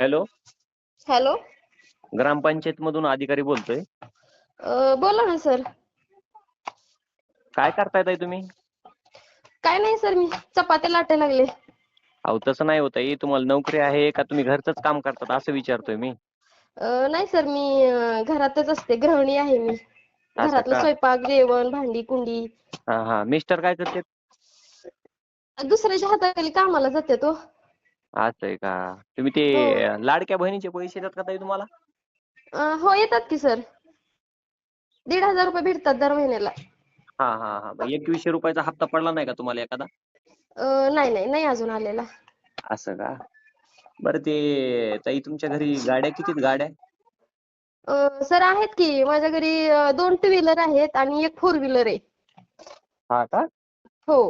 Hello? Hello? ग्रामपंचायत मधून अधिकारी बोलतोय. बोला ना सर. काय करताय ताई तुम्ही? काय नाही सर मी चपात्या लाटायला लागले. अहो तसं नाही होत आहे तुम्हाला नोकरी आहे का? तुम्ही घरचंच काम करतात असं विचारतोय मी. अ, नाही सर मी अ, घरातच असते. गृहिणी आहे मी. घरातलं का? स्वयंपाक जेवण भांडी कुंडी. हा हा. मिस्टर काय करते दुसऱ्याच्या हाताखाली कामाला जाते तो असं आहे का? तुम्ही ते हो. लाडक्या बहिणीचे पैसे देतात का ताई तुम्हाला? अ, हो येतात की सर. दीड हजार रुपये भेटतात दर महिन्याला. हा हा हा. मग एकवीसशे रुपयाचा हप्ता पडला नाही का तुम्हाला एखादा? अ, नाही नाही नाही अजून आलेला. असं का? बरं ते ताई तुमच्या घरी गाड्या किती आहेत? गाड्या? अ, सर आहेत की माझ्या घरी अ, दोन टू व्हीलर आहेत आणि एक फोर व्हीलर आहे. हा का? हो.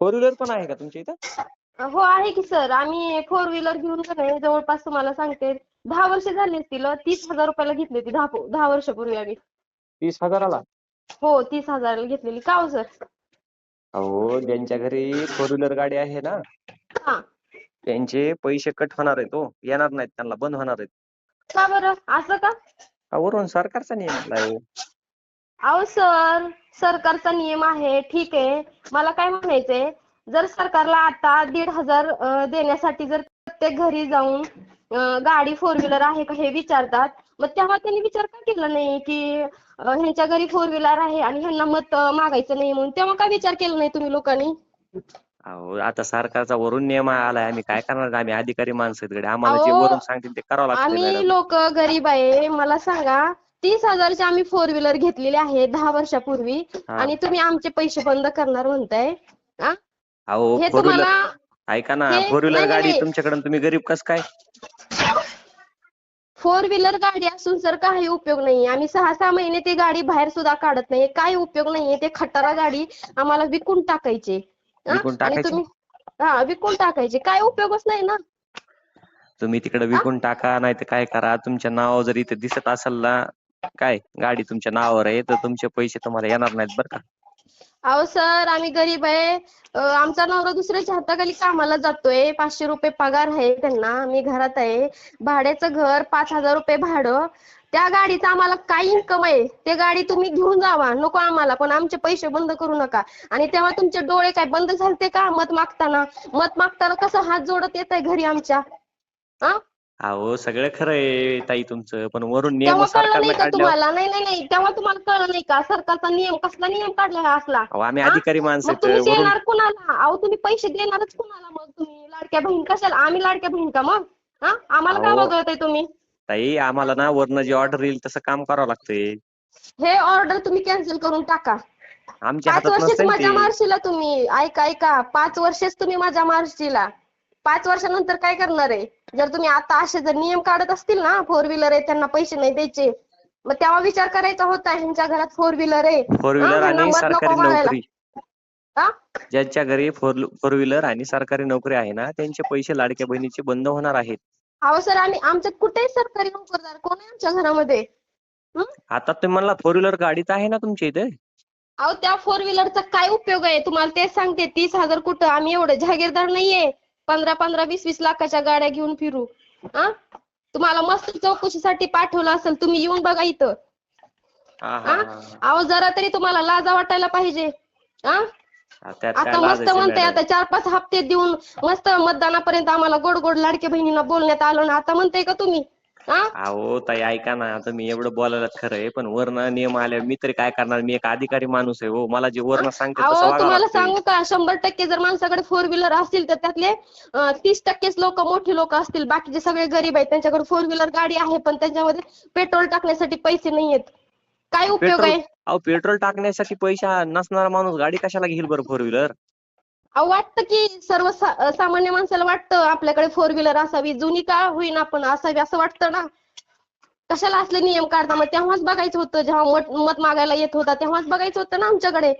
फोर व्हीलर पण आहे का तुमच्या इथं? हो आहे की सर. आम्ही फोर व्हीलर घेऊन का नाही जवळपास तुम्हाला सांगते. दहा वर्ष झाली असतील तीस हजार रुपयाला घेतली होती दहा दहा वर्षापूर्वी आम्ही. तीस हजाराला? हो तीस हजाराला घेतलेली. का हो सर? अहो ज्यांच्या घरी फोर व्हीलर गाडी आहे ना हा. त्यांचे पैसे कट होणार आहेत हो. येणार नाहीत त्यांना बंद होणार आहेत. का बरं? असं का? हा, वरून सरकारचा नियम आहे अहो सर सरकारचा नियम आहे. ठीक आहे. मला काय म्हणायचंय? जर सरकारला आता दीड हजार देण्यासाठी जर प्रत्येक घरी जाऊन गाडी फोर व्हीलर आहे का हे विचारतात मग तेव्हा त्यांनी विचार का केला नाही की ह्यांच्या घरी फोर व्हीलर आहे आणि ह्यांना मत मागायचं नाही म्हणून तेव्हा का विचार केला नाही तुम्ही लोकांनी अहो आता सरकारचा वरून नियम आलाय आम्ही काय करणार आम्ही अधिकारी माणसं आहेत गड्या. आम्हाला जे अहो, वरून सांगतील ते करावं लागतं आम्ही मॅडम लोक गरीब आहे मला सांगा तीस हजारची आम्ही फोर व्हीलर घेतलेली आहे दहा वर्षापूर्वी हा. आणि तुम्ही आमचे पैसे बंद करणार म्हणताय आ? अहो हे फोर व्हीलर ऐका ना हे- फोर व्हीलर नाही, गाडी नाही. तुमच्याकडे तुम्ही गरीब कस काय? फोर व्हीलर गाडी असून सर काही उपयोग नाही. आम्ही सहा सहा महिने ती गाडी बाहेर सुद्धा काढत नाही. काही उपयोग नाहीये. ते खटारा गाडी आम्हाला विकून टाकायचे. आ? विकून आणि टाकायची? तुम्ही हा विकून टाकायचे. काय उपयोगच नाही ना. तुम्ही तिकडे विकून टाका नाही तर काय करा? तुमच्या नावावर जर इथे दिसत असेल ना काय? गाडी तुमच्या नावावर आहे तर तुमचे पैसे तुम्हाला येणार नाहीत बरं का? अहो सर आम्ही गरीब आहे. आमचा नवरा दुसऱ्याच्या हाताखाली कामाला जातोय. पाचशे रुपये पगार आहे त्यांना. मी घरात आहे. भाड्याचं घर पाच हजार रुपये भाडं. त्या गाडीचं आम्हाला काय इन्कम आहे. ते गाडी तुम्ही घेऊन जावा. नको आम्हाला. पण आमचे पैसे बंद करू नका. आणि तेव्हा तुमचे डोळे काय बंद झालते का? मत मागताना? मत मागताना कसं हात जोडत येत आहे घरी आमच्या? हा अहो सगळं खरं आहे ताई तुमचं पण वरून नियम तेव्हा कळलं सरकारनं नाही का काढल्यावर तुम्हाला? नाही नाही नाही. तेव्हा तुम्हाला कळलं नाही का? सरकारचा नियम कसला नियम काढला हा असला? अहो आम्ही हा? अधिकारी माणसं मग आहेत तुम्ही वरून देणार कुणाला? अहो तुम्ही पैसे देणारच कुणाला मग? तुम्ही लाडक्या बहीण कशाला? आम्ही लाडक्या बहीण का मग? हा? आम्हाला काय अहो. तुम्ही? ताई आम्हाला ना वरनं जी ऑर्डर येईल तसं काम करावं लागतंय. हे ऑर्डर तुम्ही कॅन्सल करून टाका. आमच्या पाच हातात वर्षच मजा ते. मारशीला तुम्ही. ऐका ऐका. पाच वर्षच तुम्ही मजा मारशीला पाच वर्षानंतर काय करणार आहे? जर तुम्ही आता असे जर नियम काढत असतील ना फोर व्हीलर आहे त्यांना पैसे नाही द्यायचे. मग तेव्हा विचार करायचा होता ह्यांच्या घरात फोर व्हीलर आहे. फोर हा, व्हीलर आणि सरकारी. नोकरी. हा? ज्यांच्या घरी फोर फोर व्हीलर आणि सरकारी नोकरी आहे ना त्यांचे पैसे लाडक्या बहिणीचे बंद होणार आहेत. अहो सर आम्ही आमच्यात कुठेही सरकारी नोकरदार कोण आहे आमच्या घरामध्ये? हं? आता तुम्ही म्हणला फोर व्हीलर गाडीच आहे ना तुमच्या इथे? अहो त्या फोर व्हीलरचा काय उपयोग आहे? तुम्हाला तेच सांगते तीस हजार कुठं? आम्ही एवढे जहागीरदार नाहीये. पंधरा पंधरा वीस वीस लाखाच्या गाड्या घेऊन फिरू. हा तुम्हाला मस्त चौकशीसाठी पाठवलं असेल तुम्ही येऊन बघा इथं. अहो जरा तरी तुम्हाला लाजा वाटायला पाहिजे. हा आता मस्त म्हणताय? आता चार पाच हप्ते देऊन मस्त मतदानापर्यंत आम्हाला गोड गोड लाडक्या बहिणींना बोलण्यात आलं ना आता म्हणताय का तुम्ही? अहो ताई ऐका ना आता मी एवढं बोलायला खरं आहे पण वरनं नियम आले मी तरी काय करणार? मी एक अधिकारी माणूस आहे हो. मला जे वरनं सांगते तसं अहो वागावं तुम्हाला लागतंय. सांगू का शंभर टक्के जर माणसाकडे फोर व्हीलर असतील तर त्यातले तीस टक्केच लोक मोठी लोक असतील. बाकीचे सगळे गरीब आहेत त्यांच्याकडे फोर व्हीलर गाडी आहे पण त्यांच्यामध्ये पेट्रोल टाकण्यासाठी पैसे नाहीयेत. काय उपयोग पेट्रोल आहे? अहो पेट्रोल टाकण्यासाठी पैसा नसणारा माणूस गाडी कशाला घेईल बरं फोर व्हीलर वाटतं की सर्व सा- सामान्य माणसाला वाटतं आपल्याकडे फोर व्हीलर असावी जुनी का होईना पण असावी असं वाटतं ना. कशाला असले नियम काढता? मग तेव्हाच बघायचं होतं जेव्हा मत मत मागायला येत होता तेव्हाच बघायचं होतं ना आमच्याकडे.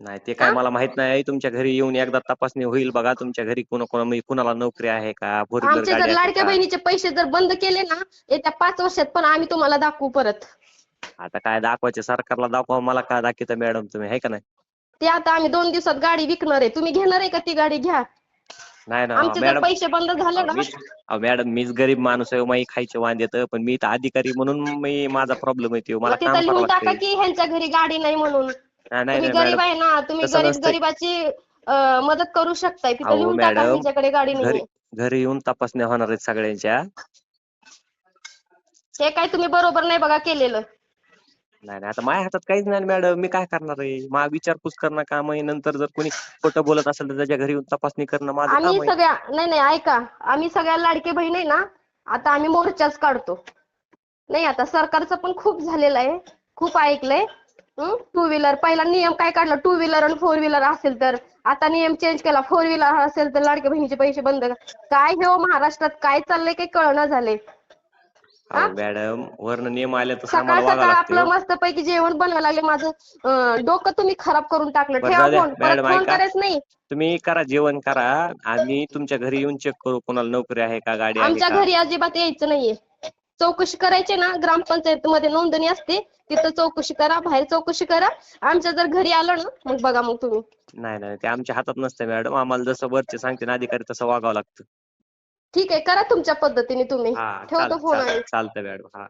नाही ते काय? मला माहीत नाही तुमच्या घरी येऊन एकदा तपासणी होईल बघा तुमच्या घरी कोणा कोणा कुणाला नोकरी आहे का? फोर व्हीलर आमचे गाडी जर आहे लाडक्या बहिणीचे पैसे जर बंद केले ना येत्या पाच वर्षात पण आम्ही तुम्हाला दाखवू परत. आता काय दाखवायचे? सरकारला दाखवा मला काय दाखवता मॅडम तुम्ही आहे का नाही? ते आता आम्ही दोन दिवसात गाडी विकणार आहे. तुम्ही घेणार आहे का ती गाडी? घ्या. नाही ना आमचे जर मॅडम पैसे बंद झाले ना अहो मॅडम मीच गरीब माणूस आहे मी खायचे वांदेत पण मी तर अधिकारी म्हणून मी माझा प्रॉब्लेम येतो मला मग तिथं काम करावं लिहून टाका लागतंय. की ह्यांच्या घरी गाडी नाही म्हणून. नाही नाही तुम्ही नाही, गरीब मॅडम आहे ना तुम्ही तसं गरीब नसतंय. गरीबाची अं, मदत करू शकताय. तिथं अहो, लिहून टाका मॅडम, ह्यांच्याकडे गाडी घरी नाही घरी येऊन तपासण्या होणार आहेत सगळ्यांच्या. हे काय तुम्ही बरोबर नाही बघा केलेलं. नाही नाही. आता माझ्या हातात काहीच नाही मॅडम मी काय करणार आहे? मा विचारपूस करणं काम आहे. नंतर जर कोणी खोटं बोलत असेल तर त्याच्या घरी येऊन तपासणी करणं माझं आम्ही काम आहे. सगळ्या नाही नाही. ऐका. आम्ही सगळ्या लाडके बहीण आहे ना आता आम्ही मोर्चाच काढतो. नाही आता सरकारचं पण खूप झालेलं आहे. खूप ऐकलंय. टू व्हीलर पहिला नियम काय काढला? टू व्हीलर आणि फोर व्हीलर असेल तर. आता नियम चेंज केला. फोर व्हीलर असेल तर लाडक्या बहिणीचे पैसे बंद. कर. काय हे हो महाराष्ट्रात? काय चाललंय काही कळना झालंय. अहो मॅडम वरनं नियम आले तर सकाळ आम्हाला सकाळ आपलं लागतं मस्त पैकी जेवण बनवायला लागले माझं अं, डोकं तुम्ही खराब करून टाकलं. बरं ठेवा जाऊ द्या. फोन परत मॅडम, फोन ऐका. करायचं नाही. तुम्ही करा जेवण करा आणि तुमच्या घरी येऊन चेक करू कोणाला नोकरी आहे का गाडी आहे आमच्या का. घरी अजिबात यायचं नाहीये. चौकशी करायची ना ग्रामपंचायत मध्ये नोंदणी असते तिथं चौकशी करा बाहेर चौकशी करा. आमच्या जर घरी आलं ना मग बघा मग तुम्ही. नाही नाही ते आमच्या हातात नसतं मॅडम. आम्हाला जसं वरचे सांगते ना अधिकारी तसं वागावं लागतं. ठीक आहे करा तुमच्या पद्धतीने तुम्ही. हा ठेवतो फोन आणि चालतंय मॅडम. हा.